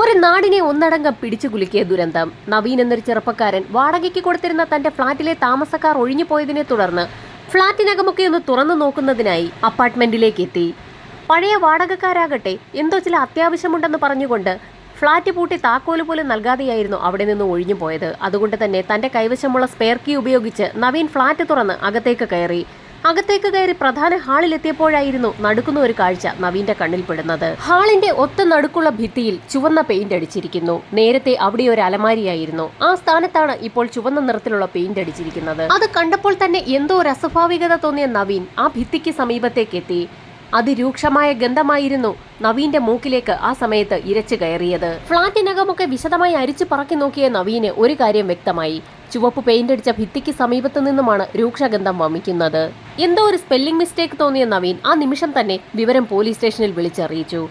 ഒരു നാടിനെ ഒന്നടങ്കം പിടിച്ചു കുലുക്കിയ ദുരന്തം. നവീൻ എന്നൊരു ചെറുപ്പക്കാരൻ വാടകയ്ക്ക് കൊടുത്തിരുന്ന തന്റെ ഫ്ളാറ്റിലെ താമസക്കാർ ഒഴിഞ്ഞു പോയതിനെ തുടർന്ന് ഫ്ളാറ്റിനകമൊക്കെ ഒന്ന് തുറന്നു നോക്കുന്നതിനായി അപ്പാർട്ട്മെന്റിലേക്ക് എത്തി. പഴയ വാടകക്കാരാകട്ടെ എന്തോ ചില അത്യാവശ്യമുണ്ടെന്ന് പറഞ്ഞുകൊണ്ട് ഫ്ളാറ്റ് പൂട്ടി താക്കോൽ പോലും നൽകാതെയായിരുന്നു അവിടെ നിന്ന് ഒഴിഞ്ഞു പോയത്. അതുകൊണ്ട് തന്നെ തന്റെ കൈവശമുള്ള സ്പെയർ കീ ഉപയോഗിച്ച് നവീൻ ഫ്ളാറ്റ് തുറന്ന് അകത്തേക്ക് കയറി. അകത്തേക്ക് കയറി പ്രധാന ഹാളിലെത്തിയപ്പോഴായിരുന്നു നടുക്കുന്ന ഒരു കാഴ്ച നവീന്റെ കണ്ണിൽപ്പെടുന്നത് ഹാളിന്റെ ഒത്ത നടുക്കുള്ള ഭിത്തിയിൽ ചുവന്ന പെയിന്റ് അടിച്ചിരിക്കുന്നു. നേരത്തെ അവിടെ ഒരു അലമാരിയായിരുന്നു. ആ സ്ഥാനത്താണ് ഇപ്പോൾ ചുവന്ന നിറത്തിലുള്ള പെയിന്റ് അടിച്ചിരിക്കുന്നത്. അത് കണ്ടപ്പോൾ തന്നെ എന്തോ ഒരു അസ്വാഭാവികത തോന്നിയ നവീൻ ആ ഭിത്തിക്ക് സമീപത്തേക്ക് എത്തി അതിരൂക്ഷമായ ഗന്ധമായിരുന്നു നവീന്റെ മൂക്കിലേക്ക് ആ സമയത്ത് ഇരച്ചു കയറിയത്. ഫ്ളാറ്റിനകമൊക്കെ വിശദമായി അരിച്ചു പറക്കി നോക്കിയ നവീന് ഒരു കാര്യം വ്യക്തമായി. ചുവപ്പ് പെയിന്റ് അടിച്ച ഭിത്തിക്ക് സമീപത്തു നിന്നുമാണ് രൂക്ഷഗന്ധം വമിക്കുന്നത്. എന്തോ ഒരു സ്പെല്ലിംഗ് മിസ്റ്റേക്ക് തോന്നിയ നവീൻ ആ നിമിഷം തന്നെ വിവരം പോലീസ് സ്റ്റേഷനിൽ വിളിച്ചറിയിച്ചു.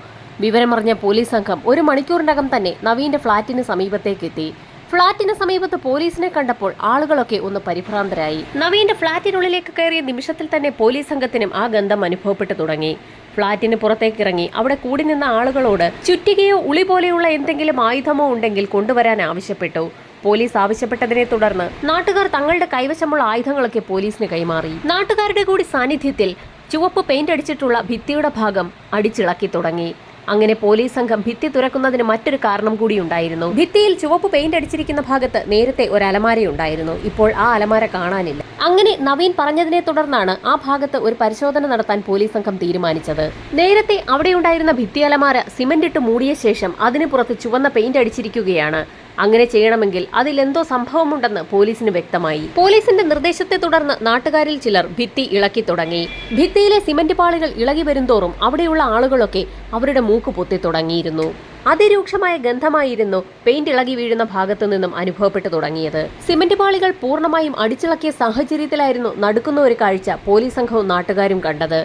വിവരമറിഞ്ഞ പോലീസ് സംഘം ഒരു മണിക്കൂറിനകം തന്നെ നവീന്റെ ഫ്ളാറ്റിന് സമീപത്തേക്ക് എത്തി ഫ്ളാറ്റിന് സമീപത്ത് പോലീസിനെ കണ്ടപ്പോൾ ആളുകളൊക്കെ ഒന്ന് പരിഭ്രാന്തരായി. നവീന്റെ ഫ്ളാറ്റിനുള്ളിലേക്ക് കയറിയ നിമിഷത്തിൽ തന്നെ പോലീസ് സംഘത്തിനും ആ ഗന്ധം അനുഭവപ്പെട്ടു തുടങ്ങി. ഫ്ളാറ്റിന് പുറത്തേക്ക് ഇറങ്ങി അവിടെ കൂടി നിന്ന ആളുകളോട് ചുറ്റികയോ ഉളി പോലെയുള്ള എന്തെങ്കിലും ആയുധമോ ഉണ്ടെങ്കിൽ കൊണ്ടുവരാൻ ആവശ്യപ്പെട്ടു. പോലീസ് ആവശ്യപ്പെട്ടതിനെ തുടർന്ന് നാട്ടുകാർ തങ്ങളുടെ കൈവശമുള്ള ആയുധങ്ങളൊക്കെ പോലീസിന് കൈമാറി. നാട്ടുകാരുടെ കൂടി സാന്നിധ്യത്തിൽ ചുവപ്പ് പെയിന്റ് അടിച്ചിട്ടുള്ള ഭിത്തിയുടെ ഭാഗം അടിച്ചിളക്കി തുടങ്ങി. അങ്ങനെ പോലീസ് സംഘം ഭിത്തി തുറക്കുന്നതിന് മറ്റൊരു കാരണം കൂടിയുണ്ടായിരുന്നു ഭിത്തിയിൽ ചുവപ്പ് പെയിന്റ് അടിച്ചിരിക്കുന്ന ഭാഗത്ത് നേരത്തെ ഒരു അലമാരയുണ്ടായിരുന്നു ഇപ്പോൾ ആ അലമാര കാണാനില്ല. അങ്ങനെ നവീൻ പറഞ്ഞതിനെ തുടർന്നാണ് ആ ഭാഗത്ത് ഒരു പരിശോധന നടത്താൻ പോലീസ് സംഘം തീരുമാനിച്ചത്. നേരത്തെ അവിടെയുണ്ടായിരുന്ന ഭിത്തി അലമാര സിമന്റ് ഇട്ട് മൂടിയ ശേഷം അതിന് പുറത്ത് ചുവന്ന പെയിന്റ് അടിച്ചിരിക്കുകയാണ്. അങ്ങനെ ചെയ്യണമെങ്കിൽ അതിൽ എന്തോ സംഭവമുണ്ടെന്ന് പോലീസിന് വ്യക്തമായി. പോലീസിന്റെ നിർദ്ദേശത്തെ തുടർന്ന് നാട്ടുകാരിൽ ചിലർ ഭിത്തി ഇളക്കി തുടങ്ങി. ഭിത്തിയിലെ സിമന്റ് പാളികൾ ഇളകി വരുംതോറും അവിടെയുള്ള ആളുകളൊക്കെ അവരുടെ മൂക്ക് പൊത്തി തുടങ്ങിയിരുന്നു. അതിരൂക്ഷമായ ഗന്ധമായിരുന്നു പെയിന്റ് ഇളകി വീഴുന്ന ഭാഗത്തു നിന്നും അനുഭവപ്പെട്ടു തുടങ്ങിയത്. സിമന്റ് പാളികൾ പൂർണമായും അടിച്ചിളക്കിയ സാഹചര്യത്തിലായിരുന്നു നടക്കുന്ന ഒരു കാഴ്ച പോലീസ് സംഘവും നാട്ടുകാരും കണ്ടത്.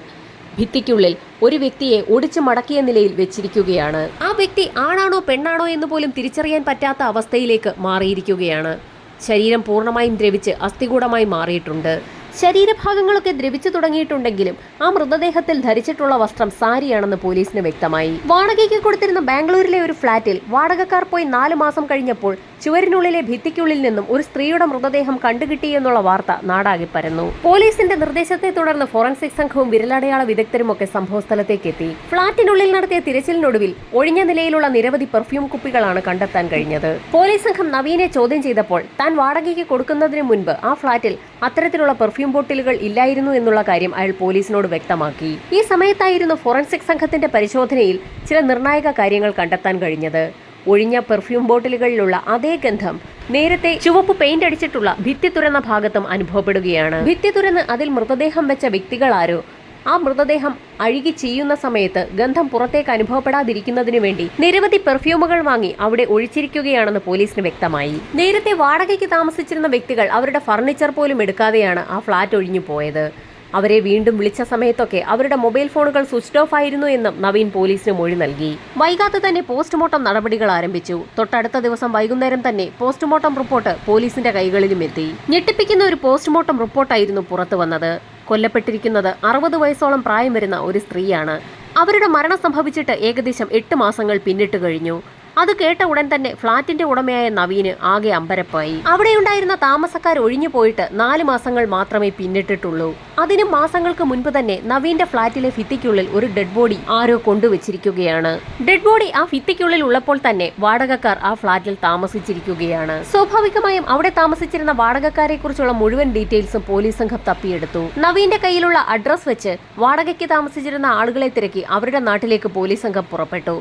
ഭിത്തിക്കുള്ളിൽ ഒരു വ്യക്തിയെ ഒടിച്ചു മടക്കിയ നിലയിൽ വെച്ചിരിക്കുകയാണ്. ആ വ്യക്തി ആണാണോ പെണ്ണാണോ എന്ന് പോലും തിരിച്ചറിയാൻ പറ്റാത്ത അവസ്ഥയിലേക്ക് മാറിയിരിക്കുകയാണ്. ശരീരം പൂർണമായും ദ്രവിച്ച് അസ്ഥികൂടമായി മാറിയിട്ടുണ്ട്. ശരീരഭാഗങ്ങളൊക്കെ ദ്രവിച്ചു തുടങ്ങിയിട്ടുണ്ടെങ്കിലും ആ മൃതദേഹത്തിൽ ധരിച്ചിട്ടുള്ള വസ്ത്രം സാരിയാണെന്ന് പോലീസിന് വ്യക്തമായി. വാടകയ്ക്ക് കൊടുത്തിരുന്ന ബാംഗ്ലൂരിലെ ഒരു ഫ്ളാറ്റിൽ വാടകക്കാർ പോയി നാല് മാസം കഴിഞ്ഞപ്പോൾ ചുവരിനുള്ളിലെ ഭിത്തിക്കുള്ളിൽ നിന്നും ഒരു സ്ത്രീയുടെ മൃതദേഹം കണ്ടുകിട്ടി എന്നുള്ള വാർത്ത നാടാകെ പരന്നു. പോലീസിന്റെ നിർദ്ദേശത്തെ തുടർന്ന് ഫോറൻസിക് സംഘവും വിരലടയാള വിദഗ്ധരും ഒക്കെ സംഭവസ്ഥലത്തേക്ക് എത്തി ഫ്ളാറ്റിനുള്ളിൽ നടത്തിയ തിരച്ചിലിനൊടുവിൽ ഒഴിഞ്ഞ നിലയിലുള്ള നിരവധി പെർഫ്യൂം കുപ്പികളാണ് കണ്ടെത്താൻ കഴിഞ്ഞത്. പോലീസ് സംഘം നവീനെ ചോദ്യം ചെയ്തപ്പോൾ താൻ വാടകയ്ക്ക് കൊടുക്കുന്നതിന് മുൻപ് ആ ഫ്ളാറ്റിൽ അത്തരത്തിലുള്ള പെർഫ്യൂം ബോട്ടിലുകൾ ഇല്ലായിരുന്നു എന്നുള്ള കാര്യം അയാൾ പോലീസിനോട് വ്യക്തമാക്കി. ഈ സമയത്തായിരുന്നു ഫോറൻസിക് സംഘത്തിന്റെ പരിശോധനയിൽ ചില നിർണായക കാര്യങ്ങൾ കണ്ടെത്താൻ കഴിഞ്ഞത്. ഒഴിഞ്ഞ പെർഫ്യൂം ബോട്ടിലുകളിലുള്ള അതേ ഗന്ധം നേരത്തെ ചുവപ്പ് പെയിന്റ് അടിച്ചിട്ടുള്ള ഭിത്തി തുറന്ന ഭാഗത്തും അനുഭവപ്പെടുകയാണ്. ഭിത്തി തുറന്ന് അതിൽ മൃതദേഹം വെച്ച വ്യക്തികൾ ആരോ ആ മൃതദേഹം അഴുകി ചെയ്യുന്ന സമയത്ത് ഗന്ധം പുറത്തേക്ക് അനുഭവപ്പെടാതിരിക്കുന്നതിനു വേണ്ടി നിരവധി പെർഫ്യൂമുകൾ വാങ്ങി അവിടെ ഒഴിച്ചിരിക്കുകയാണെന്ന് പോലീസിന് വ്യക്തമായി. നേരത്തെ വാടകയ്ക്ക് താമസിച്ചിരുന്ന വ്യക്തികൾ അവരുടെ ഫർണിച്ചർ പോലും എടുക്കാതെയാണ് ആ ഫ്ളാറ്റ് ഒഴിഞ്ഞു പോയത്. അവരെ വീണ്ടും വിളിച്ച സമയത്തൊക്കെ അവരുടെ മൊബൈൽ ഫോണുകൾ സ്വിച്ച് ഓഫ് ആയിരുന്നു എന്നും നവീൻ പോലീസിന് മൊഴി നൽകി. വൈകാതെ തന്നെ പോസ്റ്റ്മോർട്ടം നടപടികൾ ആരംഭിച്ചു. തൊട്ടടുത്ത ദിവസം വൈകുന്നേരം തന്നെ പോസ്റ്റ്മോർട്ടം റിപ്പോർട്ട് പോലീസിന്റെ കൈകളിലും എത്തി. ഞെട്ടിപ്പിക്കുന്ന ഒരു പോസ്റ്റ്മോർട്ടം റിപ്പോർട്ടായിരുന്നു പുറത്തു വന്നത്. കൊല്ലപ്പെട്ടിരിക്കുന്നത്. അറുപത് വയസ്സോളം പ്രായം വരുന്ന ഒരു സ്ത്രീയാണ്. അവരുടെ മരണം സംഭവിച്ചിട്ട് ഏകദേശം എട്ട് മാസങ്ങൾ പിന്നിട്ട് കഴിഞ്ഞു. അത് കേട്ട ഉടൻ തന്നെ ഫ്ളാറ്റിന്റെ ഉടമയായ നവീന് ആകെ അമ്പരപ്പായി. അവിടെയുണ്ടായിരുന്ന താമസക്കാർ ഒഴിഞ്ഞു പോയിട്ട് നാല് മാസങ്ങൾ മാത്രമേ പിന്നിട്ടിട്ടുള്ളൂ. അതിനും മാസങ്ങൾക്ക് മുൻപ് തന്നെ നവീന്റെ ഫ്ളാറ്റിലെ ഫിത്തിക്കുള്ളിൽ ഒരു ഡെഡ് ബോഡി ആരോ കൊണ്ടുവച്ചിരിക്കുകയാണ്. ഡെഡ് ബോഡി ആ ഫിത്തിക്കുള്ളിൽ ഉള്ളപ്പോൾ തന്നെ വാടകക്കാർ ആ ഫ്ളാറ്റിൽ താമസിച്ചിരിക്കുകയാണ്. സ്വാഭാവികമായും അവിടെ താമസിച്ചിരുന്ന വാടകക്കാരെ കുറിച്ചുള്ള മുഴുവൻ ഡീറ്റെയിൽസും പോലീസ് സംഘം തപ്പിയെടുത്തു. നവീന്റെ കയ്യിലുള്ള അഡ്രസ് വെച്ച് വാടകയ്ക്ക് താമസിച്ചിരുന്ന ആളുകളെ തിരക്കി അവരുടെ നാട്ടിലേക്ക് പോലീസ് സംഘം പുറപ്പെട്ടു.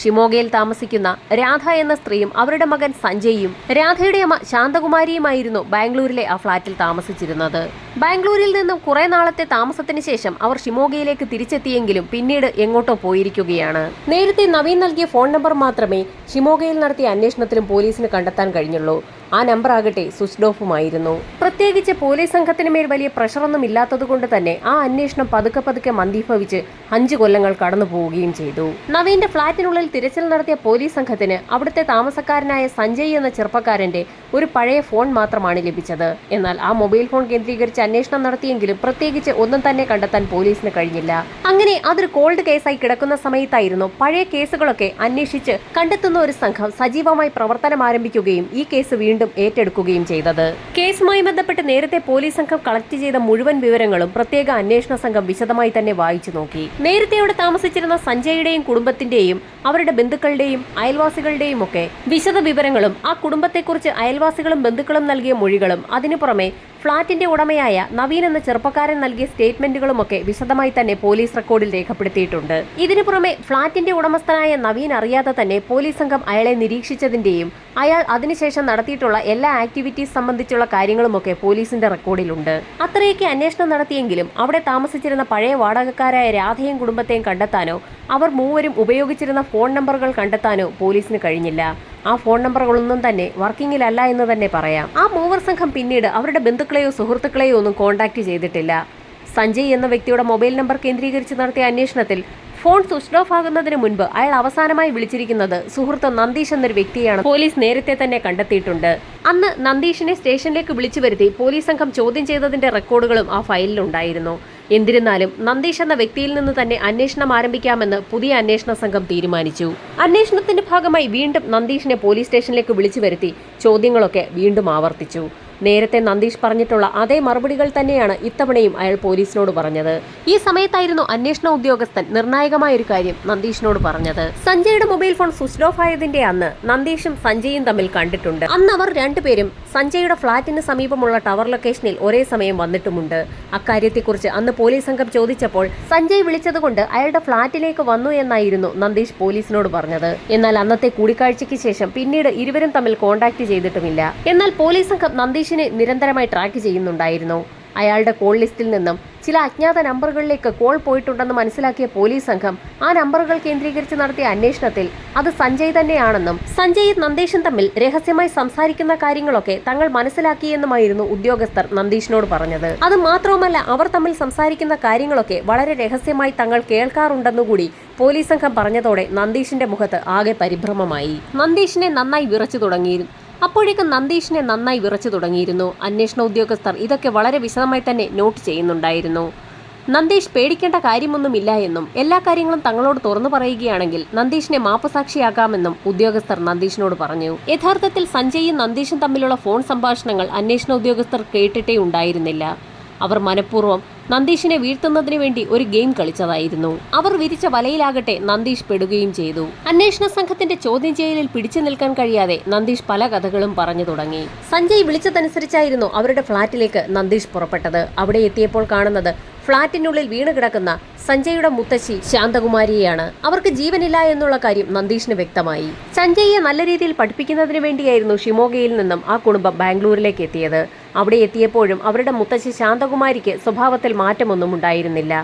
ഷിമോഗയിൽ താമസിക്കുന്ന രാധ എന്ന സ്ത്രീയും അവരുടെ മകൻ സഞ്ജയും രാധയുടെ അമ്മ ശാന്തകുമാരിയുമായിരുന്നു ബാംഗ്ലൂരിലെ ആ ഫ്ളാറ്റിൽ താമസിച്ചിരുന്നത്. ബാംഗ്ലൂരിൽ നിന്നും കുറെ നാളത്തെ താമസത്തിന് ശേഷം അവർ ഷിമോഗയിലേക്ക് തിരിച്ചെത്തിയെങ്കിലും പിന്നീട് എങ്ങോട്ടോ പോയിരിക്കുകയാണ്. നേരത്തെ നവീൻ നൽകിയ ഫോൺ നമ്പർ മാത്രമേ ഷിമോഗയിൽ നടത്തിയ അന്വേഷണത്തിലും പോലീസിന് കണ്ടെത്താൻ കഴിഞ്ഞുള്ളൂ. ആ നമ്പർ ആകട്ടെ സ്വിച്ച് ഓഫുമായിരുന്നു പ്രത്യേകിച്ച് പോലീസ് സംഘത്തിന് മേൽ വലിയ പ്രഷറൊന്നും ഇല്ലാത്തതുകൊണ്ട് തന്നെ ആ അന്വേഷണം പതുക്കെ പതുക്കെ മന്ദീഭവിച്ച് അഞ്ചു കൊല്ലങ്ങൾ കടന്നു പോവുകയും ചെയ്തു. നവീന്റെ ഫ്ളാറ്റിനുള്ളിൽ തിരച്ചിൽ നടത്തിയ പോലീസ് സംഘത്തിന് അവിടുത്തെ താമസക്കാരനായ സഞ്ജയ് എന്ന ചെറുപ്പക്കാരന്റെ ഒരു പഴയ ഫോൺ മാത്രമാണ് ലഭിച്ചത്. എന്നാൽ ആ മൊബൈൽ ഫോൺ കേന്ദ്രീകരിച്ച് അന്വേഷണം നടത്തിയെങ്കിലും പ്രത്യേകിച്ച് ഒന്നും തന്നെ കണ്ടെത്താൻ പോലീസിന് കഴിഞ്ഞില്ല. അങ്ങനെ അതൊരു കോൾഡ് കേസായി കിടക്കുന്ന സമയത്തായിരുന്നു പഴയ കേസുകളൊക്കെ അന്വേഷിച്ച് കണ്ടെത്തുന്ന ഒരു സംഘം സജീവമായി പ്രവർത്തനം ആരംഭിക്കുകയും ഈ കേസ് വീണ്ടും ഏറ്റെടുക്കുകയും ചെയ്തത്. കേസുമായി ബന്ധപ്പെട്ട് നേരത്തെ പോലീസ് സംഘം കളക്ട് ചെയ്ത മുഴുവൻ വിവരങ്ങളും പ്രത്യേക അന്വേഷണ സംഘം വിശദമായി തന്നെ വായിച്ചു നോക്കി. നേരത്തെ അവിടെ താമസിച്ചിരുന്ന സഞ്ജയുടെയും കുടുംബത്തിന്റെയും അവരുടെ ബന്ധുക്കളുടെയും അയൽവാസികളുടെയും ഒക്കെ വിശദ വിവരങ്ങളും ആ കുടുംബത്തെക്കുറിച്ച് അയൽവാസികളും ബന്ധുക്കളും നൽകിയ മൊഴികളും അതിനു പുറമെ ഫ്ളാറ്റിന്റെ ഉടമയായ നവീൻ എന്ന ചെറുപ്പക്കാരൻ നൽകിയ സ്റ്റേറ്റ്മെന്റുകളുമൊക്കെ വിശദമായി തന്നെ പോലീസ് റെക്കോർഡിൽ രേഖപ്പെടുത്തിയിട്ടുണ്ട്. ഇതിനു പുറമെ ഫ്ളാറ്റിന്റെ ഉടമസ്ഥനായ നവീൻ അറിയാതെ തന്നെ പോലീസ് സംഘം അയാളെ നിരീക്ഷിച്ചതിന്റെയും അയാൾ അതിനുശേഷം നടത്തിയിട്ടുള്ള എല്ലാ ആക്ടിവിറ്റീസ് സംബന്ധിച്ചുള്ള കാര്യങ്ങളുമൊക്കെ പോലീസിന്റെ റെക്കോർഡിലുണ്ട്. അത്രയൊക്കെ അന്വേഷണം നടത്തിയെങ്കിലും അവിടെ താമസിച്ചിരുന്ന പഴയ വാടകക്കാരായ രാധയും കുടുംബത്തെയും കണ്ടെത്താനോ അവർ മൂവരും ഉപയോഗിച്ചിരുന്ന ഫോൺ നമ്പറുകൾ കണ്ടെത്താനോ പോലീസിന് കഴിഞ്ഞില്ല. ആ ഫോൺ നമ്പറുകളൊന്നും തന്നെ വർക്കിങ്ങിലല്ല എന്ന് തന്നെ പറയാം. ആ മൂവർ സംഘം പിന്നീട് അവരുടെ ബന്ധുക്കളെയോ സുഹൃത്തുക്കളെയോ ഒന്നും കോൺടാക്ട് ചെയ്തിട്ടില്ല. സഞ്ജയ് എന്ന വ്യക്തിയുടെ മൊബൈൽ നമ്പർ കേന്ദ്രീകരിച്ച് നടത്തിയ അന്വേഷണത്തിൽ ഫോൺ സ്വിച്ച് ഓഫ് ആകുന്നതിന് മുൻപ് അയാൾ അവസാനമായി വിളിച്ചിരിക്കുന്നത് സുഹൃത്ത് നന്ദീഷ് എന്നൊരു വ്യക്തിയാണ് പോലീസ് നേരത്തെ തന്നെ കണ്ടെത്തിയിട്ടുണ്ട്. അന്ന് നന്ദീഷിനെ സ്റ്റേഷനിലേക്ക് വിളിച്ചു വരുത്തി പോലീസ് സംഘം ചോദ്യം ചെയ്തതിന്റെ റെക്കോർഡുകളും ആ ഫയലിലുണ്ടായിരുന്നു. എന്നിരുന്നാലും നന്ദീഷ് എന്ന വ്യക്തിയിൽ നിന്ന് തന്നെ അന്വേഷണം ആരംഭിക്കാമെന്ന് പുതിയ അന്വേഷണ സംഘം തീരുമാനിച്ചു. അന്വേഷണത്തിന്റെ ഭാഗമായി വീണ്ടും നന്ദീഷിനെ പോലീസ് സ്റ്റേഷനിലേക്ക് വിളിച്ചു വരുത്തി ചോദ്യങ്ങളൊക്കെ വീണ്ടും ആവർത്തിച്ചു. നേരത്തെ നന്ദീഷ് പറഞ്ഞിട്ടുള്ള അതേ മറുപടികൾ തന്നെയാണ് ഇത്തവണയും അയാൾ പോലീസിനോട് പറഞ്ഞത്. ഈ സമയത്തായിരുന്നു അന്വേഷണ ഉദ്യോഗസ്ഥൻ നിർണായകമായ ഒരു കാര്യം നന്ദീഷിനോട് പറഞ്ഞത്. സഞ്ജയുടെ മൊബൈൽ ഫോൺ സ്വിച്ച് ഓഫ് ആയതിന്റെ അന്ന് നന്ദീഷും സഞ്ജയും തമ്മിൽ കണ്ടിട്ടുണ്ട്. അന്ന് അവർ രണ്ടുപേരും സഞ്ജയുടെ ഫ്ളാറ്റിന് സമീപമുള്ള ടവർ ലൊക്കേഷനിൽ ഒരേ സമയം വന്നിട്ടുമുണ്ട്. അക്കാര്യത്തെക്കുറിച്ച് അന്ന് പോലീസ് സംഘം ചോദിച്ചപ്പോൾ സഞ്ജയ് വിളിച്ചതുകൊണ്ട് അയാളുടെ ഫ്ളാറ്റിലേക്ക് വന്നു എന്നായിരുന്നു നന്ദീഷ് പോലീസിനോട് പറഞ്ഞത്. എന്നാൽ അന്നത്തെ കൂടിക്കാഴ്ചയ്ക്ക് ശേഷം പിന്നീട് ഇരുവരും തമ്മിൽ കോൺടാക്ട് ചെയ്തിട്ടുമില്ല. എന്നാൽ പോലീസ് സംഘം നന്ദീഷിനെ നിരന്തരമായി ട്രാക്ക് ചെയ്യുന്നുണ്ടായിരുന്നു. അയാളുടെ കോൾ ലിസ്റ്റിൽ നിന്നും ചില അജ്ഞാത നമ്പറുകളിലേക്ക് കോൾ പോയിട്ടുണ്ടെന്ന് മനസ്സിലാക്കിയ പോലീസ് സംഘം ആ നമ്പറുകൾ കേന്ദ്രീകരിച്ച് നടത്തിയ അന്വേഷണത്തിൽ അത് സഞ്ജയ് തന്നെയാണെന്നും സഞ്ജയ് നന്ദീഷും തമ്മിൽ രഹസ്യമായി സംസാരിക്കുന്ന കാര്യങ്ങളൊക്കെ തങ്ങൾ മനസ്സിലാക്കിയെന്നുമായിരുന്നു ഉദ്യോഗസ്ഥർ നന്ദീഷിനോട് പറഞ്ഞത്. അത് മാത്രവുമല്ല അവർ തമ്മിൽ സംസാരിക്കുന്ന കാര്യങ്ങളൊക്കെ വളരെ രഹസ്യമായി തങ്ങൾ കേൾക്കാറുണ്ടെന്നുകൂടി പോലീസ് സംഘം പറഞ്ഞതോടെ നന്ദീഷിന്റെ മുഖത്ത് ആകെ പരിഭ്രമമായി. നന്ദീഷിനെ നന്നായി വിറച്ചു തുടങ്ങിയിരുന്നു അപ്പോഴേക്കും നന്ദീഷിനെ നന്നായി വിറച്ചു തുടങ്ങിയിരുന്നു. അന്വേഷണ ഉദ്യോഗസ്ഥർ ഇതൊക്കെ വളരെ വിശദമായി തന്നെ നോട്ട് ചെയ്യുന്നുണ്ടായിരുന്നു. നന്ദീഷ് പേടിക്കേണ്ട കാര്യമൊന്നുമില്ല എന്നും എല്ലാ കാര്യങ്ങളും തങ്ങളോട് തുറന്നു പറയുകയാണെങ്കിൽ നന്ദീഷിനെ മാപ്പുസാക്ഷിയാക്കാമെന്നും ഉദ്യോഗസ്ഥർ നന്ദീഷിനോട് പറഞ്ഞു. യഥാർത്ഥത്തിൽ സഞ്ജയും നന്ദീഷും തമ്മിലുള്ള ഫോൺ സംഭാഷണങ്ങൾ അന്വേഷണ ഉദ്യോഗസ്ഥർ കേട്ടിട്ടേ ഉണ്ടായിരുന്നില്ല. അവർ മനഃപൂർവം നന്ദീഷിനെ വീഴ്ത്തുന്നതിന് വേണ്ടി ഒരു ഗെയിം കളിച്ചതായിരുന്നു. അവർ വിരിച്ച വലയിലാകട്ടെ നന്ദീഷ് പെടുകയും ചെയ്തു. അന്വേഷണ സംഘത്തിന്റെ ചോദ്യം ചെയ്യലിൽ പിടിച്ചു നിൽക്കാൻ കഴിയാതെ നന്ദീഷ് പല കഥകളും പറഞ്ഞു തുടങ്ങി. സഞ്ജയ് വിളിച്ചതനുസരിച്ചായിരുന്നു അവരുടെ ഫ്ളാറ്റിലേക്ക് നന്ദീഷ് പുറപ്പെട്ടത്. അവിടെ എത്തിയപ്പോൾ കാണുന്നത് ഫ്ളാറ്റിനുള്ളിൽ വീണ് കിടക്കുന്ന സഞ്ജയുടെ മുത്തശ്ശി ശാന്തകുമാരിയെയാണ്. അവർക്ക് ജീവനില്ല എന്നുള്ള കാര്യം നന്ദീഷിന് വ്യക്തമായി. സഞ്ജയെ നല്ല രീതിയിൽ പഠിപ്പിക്കുന്നതിന് വേണ്ടിയായിരുന്നു ഷിമോഗയിൽ നിന്നും ആ കുടുംബം ബാംഗ്ലൂരിലേക്ക് എത്തിയത്. അവിടെ എത്തിയപ്പോഴും അവരുടെ മുത്തശ്ശി ശാന്തകുമാരിക്ക് സ്വഭാവത്തിൽ മാറ്റമൊന്നും ഉണ്ടായിരുന്നില്ല.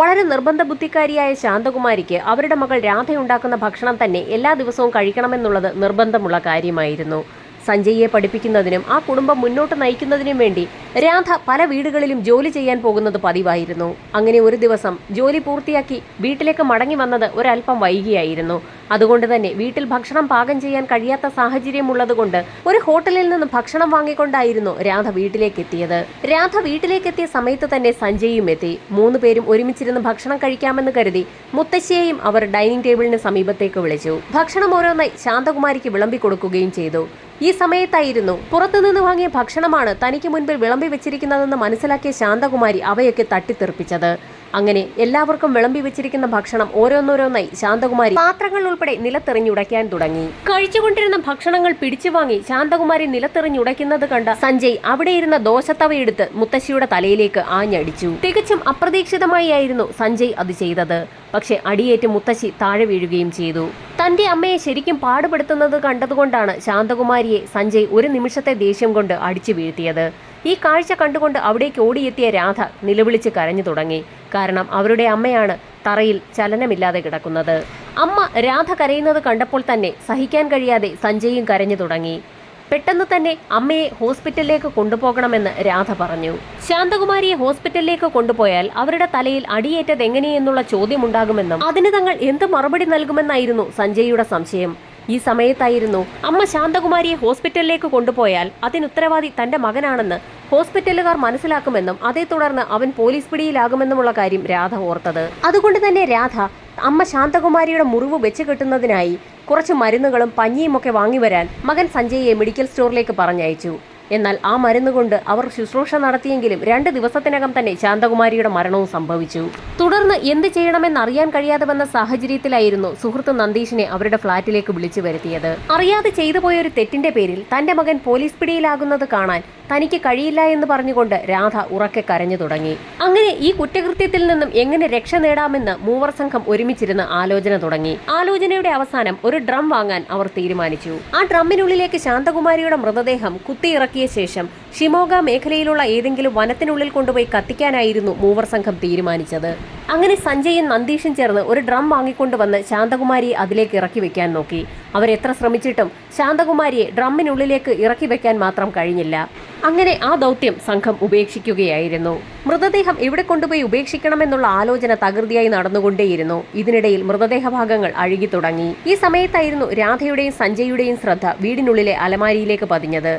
വളരെ നിർബന്ധ ബുദ്ധിക്കാരിയായ ശാന്തകുമാരിക്ക് അവരുടെ മകൾ രാധയുണ്ടാക്കുന്ന ഭക്ഷണം തന്നെ എല്ലാ ദിവസവും കഴിക്കണമെന്നുള്ളത് നിർബന്ധമുള്ള കാര്യമായിരുന്നു. സഞ്ജയെ പഠിപ്പിക്കുന്നതിനും ആ കുടുംബം മുന്നോട്ട് നയിക്കുന്നതിനും വേണ്ടി രാധ പല വീടുകളിലും ജോലി ചെയ്യാൻ പോകുന്നത് പതിവായിരുന്നു. അങ്ങനെ ഒരു ദിവസം ജോലി പൂർത്തിയാക്കി വീട്ടിലേക്ക് മടങ്ങി വന്നത് ഒരല്പം വൈകിയായിരുന്നു. അതുകൊണ്ട് തന്നെ വീട്ടിൽ ഭക്ഷണം പാകം ചെയ്യാൻ കഴിയാത്ത സാഹചര്യമുള്ളതുകൊണ്ട് ഒരു ഹോട്ടലിൽ നിന്ന് ഭക്ഷണം വാങ്ങിക്കൊണ്ടായിരുന്നു രാധ വീട്ടിലേക്ക് എത്തിയത് രാധ വീട്ടിലേക്ക് എത്തിയ സമയത്ത് തന്നെ സഞ്ജയും എത്തി. മൂന്ന് പേരും ഒരുമിച്ചിരുന്ന് ഭക്ഷണം കഴിക്കാമെന്ന് കരുതി മുത്തശ്ശിയെയും അവർ ഡൈനിങ് ടേബിളിന് സമീപത്തേക്ക് വിളിച്ചു. ഭക്ഷണം ഓരോന്നായി ശാന്തകുമാരിക്ക് വിളമ്പി കൊടുക്കുകയും ചെയ്തു. ഈ സമയത്തായിരുന്നു പുറത്തുനിന്ന് വാങ്ങിയ ഭക്ഷണമാണ് തനിക്ക് മുൻപിൽ വിളമ്പി വെച്ചിരിക്കുന്നതെന്ന് മനസ്സിലാക്കിയ ശാന്തകുമാരി അവയൊക്കെ തട്ടിത്തെറിപ്പിച്ചത്. അങ്ങനെ എല്ലാവർക്കും വിളമ്പി വെച്ചിരിക്കുന്ന ഭക്ഷണം ഓരോന്നോരോന്നായി ശാന്തകുമാരി പാത്രങ്ങൾ ഉൾപ്പെടെ നിലത്തെറിഞ്ഞുടയ്ക്കാൻ തുടങ്ങി. കഴിച്ചുകൊണ്ടിരുന്ന ഭക്ഷണങ്ങൾ പിടിച്ചു വാങ്ങി ശാന്തകുമാരി നിലത്തെറിഞ്ഞുടയ്ക്കുന്നത് കണ്ട സഞ്ജയ് അവിടെ ഇരുന്ന ദോശത്തവയെടുത്ത് മുത്തശ്ശിയുടെ തലയിലേക്ക് ആഞ്ഞടിച്ചു. തികച്ചും അപ്രതീക്ഷിതമായി ആയിരുന്നു സഞ്ജയ് അത് ചെയ്തത്. പക്ഷെ അടിയേറ്റ് മുത്തശ്ശി താഴെ വീഴുകയും ചെയ്തു. തന്റെ അമ്മയെ ശരിക്കും പാടുപെടുത്തുന്നത് കണ്ടതുകൊണ്ടാണ് ശാന്തകുമാരിയെ സഞ്ജയ് ഒരു നിമിഷത്തെ ദേഷ്യം കൊണ്ട് അടിച്ചു വീഴ്ത്തിയത്. ഈ കാഴ്ച കണ്ടുകൊണ്ട് അവിടേക്ക് ഓടിയെത്തിയ രാധ നിലവിളിച്ച് കരഞ്ഞു തുടങ്ങി. കാരണം അവരുടെ അമ്മയാണ് തറയിൽ ചലനമില്ലാതെ കിടക്കുന്നത്. അമ്മ രാധ കരയുന്നത് കണ്ടപ്പോൾ തന്നെ സഹിക്കാൻ കഴിയാതെ സഞ്ജയും കരഞ്ഞു തുടങ്ങി. പെട്ടെന്ന് തന്നെ അമ്മയെ ഹോസ്പിറ്റലിലേക്ക് കൊണ്ടുപോകണമെന്ന് രാധ പറഞ്ഞു. ശാന്തകുമാരിയെ ഹോസ്പിറ്റലിലേക്ക് കൊണ്ടുപോയാൽ അവരുടെ തലയിൽ അടിയേറ്റത് എങ്ങനെയെന്നുള്ള ചോദ്യമുണ്ടാകുമെന്നും അതിന് തങ്ങൾ എന്ത് മറുപടി നൽകുമെന്നായിരുന്നു സഞ്ജയുടെ സംശയം. ഈ സമയത്തായിരുന്നു അമ്മ ശാന്തകുമാരിയെ ഹോസ്പിറ്റലിലേക്ക് കൊണ്ടുപോയാൽ അതിനുത്തരവാദി തന്റെ മകനാണെന്ന് ഹോസ്പിറ്റലുകാർ മനസ്സിലാക്കുമെന്നും അതേ തുടർന്ന് അവൻ പോലീസ് പിടിയിലാകുമെന്നുമുള്ള കാര്യം രാധ ഓർത്തത്. അതുകൊണ്ട് തന്നെ രാധ അമ്മ ശാന്തകുമാരിയുടെ മുറിവ് വെച്ച് കെട്ടുന്നതിനായി കുറച്ച് മരുന്നുകളും പഞ്ഞിയുമൊക്കെ വാങ്ങിവരാൻ മകൻ സഞ്ജയെ മെഡിക്കൽ സ്റ്റോറിലേക്ക് പറഞ്ഞയച്ചു. എന്നാൽ ആ മരുന്ന് കൊണ്ട് അവർ ശുശ്രൂഷ നടത്തിയെങ്കിലും രണ്ട് ദിവസത്തിനകം തന്നെ ശാന്തകുമാരിയുടെ മരണവും സംഭവിച്ചു. തുടർന്ന് എന്ത് ചെയ്യണമെന്ന് അറിയാൻ കഴിയാതെ വന്ന സാഹചര്യത്തിലായിരുന്നു സുഹൃത്ത് നന്ദീഷിനെ അവരുടെ ഫ്ളാറ്റിലേക്ക് വിളിച്ചു വരുത്തിയത്. അറിയാതെ ചെയ്തു പോയ ഒരു തെറ്റിന്റെ പേരിൽ തന്റെ മകൻ പോലീസ് പിടിയിലാകുന്നത് കാണാൻ തനിക്ക് കഴിയില്ല എന്ന് പറഞ്ഞുകൊണ്ട് രാധ ഉറക്കെ കരഞ്ഞു തുടങ്ങി. അങ്ങനെ ഈ കുറ്റകൃത്യത്തിൽ നിന്നും എങ്ങനെ രക്ഷ നേടാമെന്ന് മൂവർ സംഘം ഒരുമിച്ചിരുന്ന് ആലോചന തുടങ്ങി. ആലോചനയുടെ അവസാനം ഒരു ഡ്രം വാങ്ങാൻ അവർ തീരുമാനിച്ചു. ആ ഡ്രമ്മിനുള്ളിലേക്ക് ശാന്തകുമാരിയുടെ മൃതദേഹം കുത്തിയിറക്കിയ ശേഷം ഷിമോഗ മേഖലയിലുള്ള ഏതെങ്കിലും വനത്തിനുള്ളിൽ കൊണ്ടുപോയി കത്തിക്കാനായിരുന്നു മൂവർ സംഘം തീരുമാനിച്ചത്. അങ്ങനെ സഞ്ജയും നന്ദീഷും ചേർന്ന് ഒരു ഡ്രം വാങ്ങിക്കൊണ്ടുവന്ന് ശാന്തകുമാരിയെ അതിലേക്ക് ഇറക്കി വെക്കാൻ നോക്കി. അവരെത്ര ശ്രമിച്ചിട്ടും ശാന്തകുമാരിയെ ഡ്രമ്മിനുള്ളിലേക്ക് ഇറക്കി വെക്കാൻ മാത്രം കഴിഞ്ഞില്ല. അങ്ങനെ ആ ദൗത്യം സംഘം ഉപേക്ഷിക്കുകയായിരുന്നു. മൃതദേഹം എവിടെ കൊണ്ടുപോയി ഉപേക്ഷിക്കണമെന്നുള്ള ആലോചന തകൃതിയായി നടന്നുകൊണ്ടേയിരുന്നു. ഇതിനിടയിൽ മൃതദേഹ ഭാഗങ്ങൾ അഴുകി തുടങ്ങി. ഈ സമയത്തായിരുന്നു രാധയുടെയും സഞ്ജയുടെയും ശ്രദ്ധ വീടിനുള്ളിലെ അലമാരിയിലേക്ക് പതിഞ്ഞത്.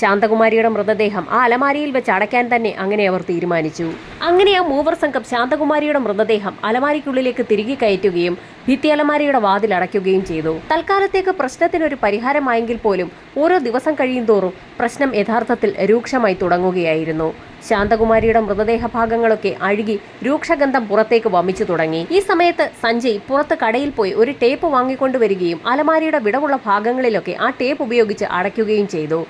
ശാന്തകുമാരിയുടെ മൃതദേഹം ആ അലമാരിയിൽ വെച്ച് അടയ്ക്കാൻ തന്നെ അങ്ങനെ അവർ തീരുമാനിച്ചു. അങ്ങനെ ആ മൂവർ സംഘം ശാന്തകുമാരിയുടെ മൃതദേഹം അലമാരിക്കുള്ളിലേക്ക് തിരികെ കയറ്റുകയും ഭിത്തി അലമാരിയുടെ വാതിൽ അടയ്ക്കുകയും ചെയ്തു. തൽക്കാലത്തേക്ക് പ്രശ്നത്തിനൊരു പരിഹാരമായെങ്കിൽ പോലും ഓരോ ദിവസം കഴിയും തോറും പ്രശ്നം യഥാർത്ഥത്തിൽ രൂക്ഷമായി തുടങ്ങുകയായിരുന്നു. ശാന്തകുമാരിയുടെ മൃതദേഹ ഭാഗങ്ങളൊക്കെ അഴുകി രൂക്ഷഗന്ധം പുറത്തേക്ക് വമിച്ചു തുടങ്ങി. ഈ സമയത്ത് സഞ്ജയ് പുറത്ത് കടയിൽ പോയി ഒരു ടേപ്പ് വാങ്ങിക്കൊണ്ടുവരികയും അലമാരിയുടെ വിടവുള്ള ഭാഗങ്ങളിലൊക്കെ ആ ടേപ്പ് ഉപയോഗിച്ച് അടയ്ക്കുകയും ചെയ്തു.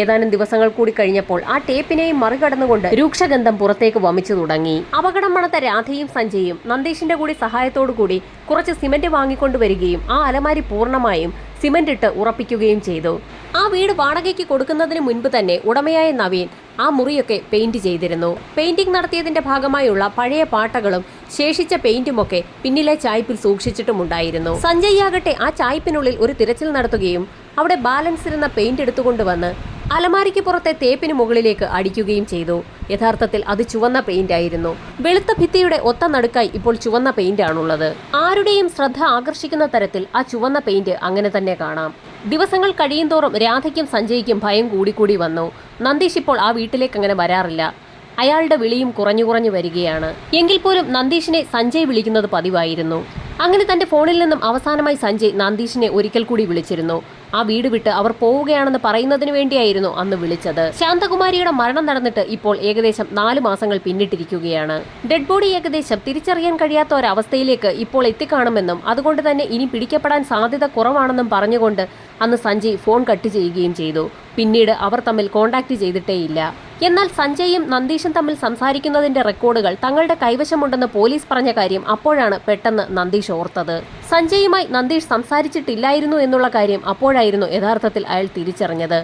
ഏതാനും ദിവസങ്ങൾ കൂടി കഴിഞ്ഞപ്പോൾ ആ ടേപ്പിനെയും മറികടന്നുകൊണ്ട് രൂക്ഷഗന്ധം പുറത്തേക്ക് വമിച്ചു തുടങ്ങി. അപകടം മണത്ത രാധയും സഞ്ജയും നന്ദീഷിന്റെ കൂടി സഹായത്തോടു കൂടി കുറച്ച് സിമന്റ് വാങ്ങിക്കൊണ്ടുവരികയും ആ അലമാരി പൂർണമായും സിമന്റ് ഇട്ട് ഉറപ്പിക്കുകയും ചെയ്തു. ആ വീട് വാടകയ്ക്ക് കൊടുക്കുന്നതിന് മുൻപ് തന്നെ ഉടമയായ നവീൻ ആ മുറിയൊക്കെ പെയിന്റ് ചെയ്തിരുന്നു. പെയിന്റിംഗ് നടത്തിയതിന്റെ ഭാഗമായുള്ള പഴയ പാട്ടകളും ശേഷിച്ച പെയിന്റുമൊക്കെ പിന്നിലെ ചായ്പിൽ സൂക്ഷിച്ചിട്ടുമുണ്ടായിരുന്നു. സഞ്ജയ് ആകട്ടെ ആ ചായ്പിനുള്ളിൽ ഒരു തിരച്ചിൽ നടത്തുകയും അവിടെ ബാലൻസ് ഇരുന്ന പെയിന്റ് എടുത്തുകൊണ്ടുവന്ന് അലമാരിക്ക് പുറത്തെ തേപ്പിന് മുകളിലേക്ക് അടിക്കുകയും ചെയ്തു. യഥാർത്ഥത്തിൽ അത് ചുവന്ന പെയിന്റ് ആയിരുന്നു. വെളുത്ത ഭിത്തിയുടെ ഒത്ത നടുക്കായി ഇപ്പോൾ ചുവന്ന പെയിന്റ് ആണുള്ളത്. ആരുടെയും ശ്രദ്ധ ആകർഷിക്കുന്ന തരത്തിൽ ആ ചുവന്ന പെയിന്റ് അങ്ങനെ തന്നെ കാണാം. ദിവസങ്ങൾ കഴിയുന്തോറും രാധയ്ക്കും സഞ്ജയ്ക്കും ഭയം കൂടിക്കൂടി വന്നു. നന്ദീഷ് ഇപ്പോൾ ആ വീട്ടിലേക്ക് അങ്ങനെ വരാറില്ല. അയാളുടെ വിളിയും കുറഞ്ഞു കുറഞ്ഞു വരികയാണ്. എങ്കിൽ പോലും നന്ദീഷിനെ സഞ്ജയ് വിളിക്കുന്നത് പതിവായിരുന്നു. അങ്ങനെ തന്റെ ഫോണിൽ നിന്നും അവസാനമായി സഞ്ജയ് നന്ദീഷിനെ ഒരിക്കൽ കൂടി വിളിച്ചിരുന്നു. ആ വീട് വിട്ട് അവർ പോവുകയാണെന്ന് പറയുന്നതിന് വേണ്ടിയായിരുന്നു അന്ന് വിളിച്ചത്. ശാന്തകുമാരിയുടെ മരണം നടന്നിട്ട് ഇപ്പോൾ ഏകദേശം നാല് മാസങ്ങൾ പിന്നിട്ടിരിക്കുകയാണ്. ഡെഡ് ബോഡി ഏകദേശം തിരിച്ചറിയാൻ കഴിയാത്ത ഒരവസ്ഥയിലേക്ക് ഇപ്പോൾ എത്തിക്കാണുമെന്നും അതുകൊണ്ട് തന്നെ ഇനി പിടിക്കപ്പെടാൻ സാധ്യത കുറവാണെന്നും പറഞ്ഞുകൊണ്ട് അന്ന് സഞ്ജയ് ഫോൺ കട്ട് ചെയ്യുകയും ചെയ്തു. പിന്നീട് അവർ തമ്മിൽ കോണ്ടാക്ട് ചെയ്തിട്ടേയില്ല. എന്നാൽ സഞ്ജയും നന്ദീഷും തമ്മിൽ സംസാരിക്കുന്നതിന്റെ റെക്കോർഡുകൾ തങ്ങളുടെ കൈവശമുണ്ടെന്ന് പോലീസ് പറഞ്ഞ കാര്യം അപ്പോഴാണ് പെട്ടെന്ന് നന്ദീഷ് ഓർത്തത്. സഞ്ജയുമായി നന്ദീഷ് സംസാരിച്ചിട്ടില്ലായിരുന്നു എന്നുള്ള കാര്യം അപ്പോഴായിരുന്നു യഥാർത്ഥത്തിൽ അയാൾ തിരിച്ചറിഞ്ഞത്.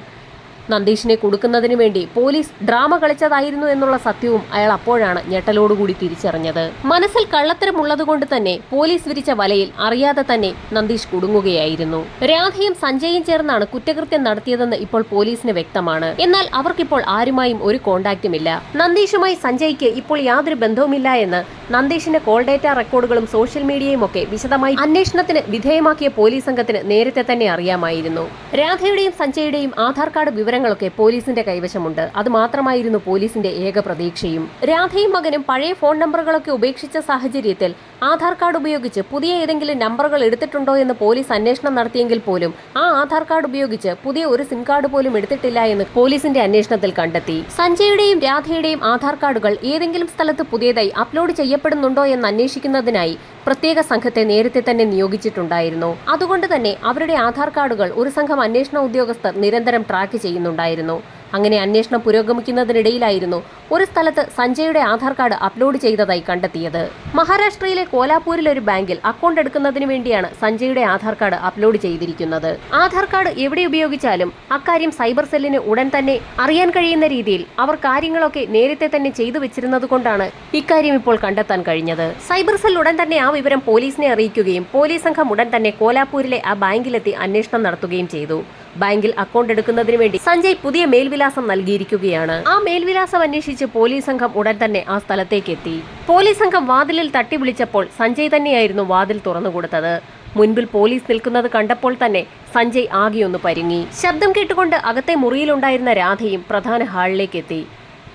നന്ദീഷിനെ കൊടുക്കുന്നതിനു വേണ്ടി പോലീസ് ഡ്രാമ കളിച്ചതായിരുന്നു എന്നുള്ള സത്യവും അയാൾ അപ്പോഴാണ് ഞെട്ടലോടുകൂടി തിരിച്ചറിഞ്ഞത്. മനസ്സിൽ കള്ളത്തരമുള്ളതുകൊണ്ട് തന്നെ പോലീസ് വിരിച്ച വലയിൽ അറിയാതെ തന്നെ നന്ദീഷ് കുടുങ്ങുകയായിരുന്നു. രാധയും സഞ്ജയും ചേർന്നാണ് കുറ്റകൃത്യം നടത്തിയതെന്ന് ഇപ്പോൾ പോലീസിന് വ്യക്തമാണ്. എന്നാൽ അവർക്കിപ്പോൾ ആരുമായും ഒരു കോണ്ടാക്റ്റും ഇല്ല നന്ദീഷുമായി സഞ്ജയ്ക്ക് ഇപ്പോൾ യാതൊരു ബന്ധവുമില്ല എന്ന് നന്ദീഷിന്റെ കോൾ ഡേറ്റ റെക്കോർഡുകളും സോഷ്യൽ മീഡിയയും ഒക്കെ വിശദമായി അന്വേഷണത്തിന് വിധേയമാക്കിയ പോലീസ് സംഘത്തിന് നേരത്തെ തന്നെ അറിയാമായിരുന്നു. രാധയുടെയും സഞ്ജയുടെയും ആധാർ കാർഡ് വിവരങ്ങളൊക്കെ പോലീസിന്റെ കൈവശമുണ്ട്. അത് മാത്രമായിരുന്നു പോലീസിന്റെ ഏക പ്രതീക്ഷയും. രാധയും മകനും പഴയ ഫോൺ നമ്പറുകളൊക്കെ ഉപേക്ഷിച്ച സാഹചര്യത്തിൽ ആധാർ കാർഡ് ഉപയോഗിച്ച് പുതിയ ഏതെങ്കിലും നമ്പറുകൾ എടുത്തിട്ടുണ്ടോ എന്ന് പോലീസ് അന്വേഷണം നടത്തിയെങ്കിൽ പോലും ആ ആധാർ കാർഡ് ഉപയോഗിച്ച് പുതിയ ഒരു സിം കാർഡ് പോലും എടുത്തിട്ടില്ല എന്ന് പോലീസിന്റെ അന്വേഷണത്തിൽ കണ്ടെത്തി. സഞ്ജയുടെയും രാധയുടെയും ആധാർ കാർഡുകൾ ഏതെങ്കിലും സ്ഥലത്ത് പുതിയതായി അപ്ലോഡ് ചെയ്യപ്പെടുന്നുണ്ടോ എന്ന് അന്വേഷിക്കുന്നതിനായി പ്രത്യേക സംഘത്തെ നേരത്തെ തന്നെ നിയോഗിച്ചിട്ടുണ്ടായിരുന്നു. അതുകൊണ്ട് തന്നെ അവരുടെ ആധാർ കാർഡുകൾ ഒരു സംഘം അന്വേഷണ ഉദ്യോഗസ്ഥർ നിരന്തരം ട്രാക്ക് ചെയ്യുന്നുണ്ടായിരുന്നു. അങ്ങനെ അന്വേഷണം പുരോഗമിക്കുന്നതിനിടയിലായിരുന്നു ഒരു സ്ഥലത്ത് സഞ്ജയുടെ ആധാർ കാർഡ് അപ്ലോഡ് ചെയ്തതായി കണ്ടെത്തിയത്. മഹാരാഷ്ട്രയിലെ കോലാപൂരിലെ ഒരു ബാങ്കിൽ അക്കൗണ്ട് എടുക്കുന്നതിന് വേണ്ടിയാണ് സഞ്ജയുടെ ആധാർ കാർഡ് അപ്ലോഡ് ചെയ്തിരിക്കുന്നത്. ആധാർ കാർഡ് എവിടെ ഉപയോഗിച്ചാലും അക്കാര്യം സൈബർ സെല്ലിന് ഉടൻ തന്നെ അറിയാൻ കഴിയുന്ന രീതിയിൽ അവർ കാര്യങ്ങളൊക്കെ നേരത്തെ തന്നെ ചെയ്തു വെച്ചിരുന്നത് കൊണ്ടാണ് ഇക്കാര്യം ഇപ്പോൾ കണ്ടെത്താൻ കഴിഞ്ഞത്. സൈബർ സെൽ ഉടൻ തന്നെ ആ വിവരം പോലീസിനെ അറിയിക്കുകയും പോലീസ് സംഘം ഉടൻ തന്നെ കോലാപൂരിലെ ആ ബാങ്കിലെത്തി അന്വേഷണം നടത്തുകയും ചെയ്തു. ബാങ്കിൽ അക്കൗണ്ട് എടുക്കുന്നതിന് വേണ്ടി സഞ്ജയ് പുതിയ മേൽവിലാസം നൽകിയിരിക്കുകയാണ്. ആ മേൽവിലാസം അന്വേഷിച്ച് പോലീസ് സംഘം ഉടൻ തന്നെ ആ സ്ഥലത്തേക്ക് എത്തി പോലീസ് സംഘം വാതിലിൽ തട്ടി വിളിച്ചപ്പോൾ സഞ്ജയ് തന്നെയായിരുന്നു വാതിൽ തുറന്നുകൊടുത്തത്. മുൻപിൽ പോലീസ് നിൽക്കുന്നത് കണ്ടപ്പോൾ തന്നെ സഞ്ജയ് ആകെയൊന്ന് പരുങ്ങി. ശബ്ദം കേട്ടുകൊണ്ട് അകത്തെ മുറിയിലുണ്ടായിരുന്ന രാധയും പ്രധാന ഹാളിലേക്ക് എത്തി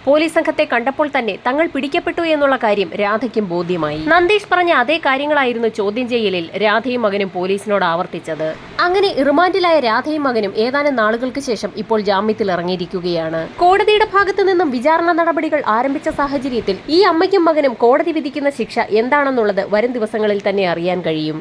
പോലീസ് സംഘത്തെ കണ്ടപ്പോൾ തന്നെ തങ്ങൾ പിടിക്കപ്പെട്ടു എന്നുള്ള കാര്യം രാധയ്ക്കും ബോധ്യമായി. നന്ദീഷ് പറഞ്ഞ അതേ കാര്യങ്ങളായിരുന്നു ചോദ്യം ചെയ്യലിൽ രാധയും മകനും പോലീസിനോട് ആവർത്തിച്ചത്. അങ്ങനെ റിമാൻഡിലായ രാധയും മകനും ഏതാനും നാളുകൾക്ക് ശേഷം ഇപ്പോൾ ജാമ്യത്തിൽ ഇറങ്ങിയിരിക്കുകയാണ്. കോടതിയുടെ ഭാഗത്തു നിന്നും വിചാരണ നടപടികൾ ആരംഭിച്ച സാഹചര്യത്തിൽ ഈ അമ്മയ്ക്കും മകനും കോടതി വിധിക്കുന്ന ശിക്ഷ എന്താണെന്നുള്ളത് വരും ദിവസങ്ങളിൽ തന്നെ അറിയാൻ കഴിയും.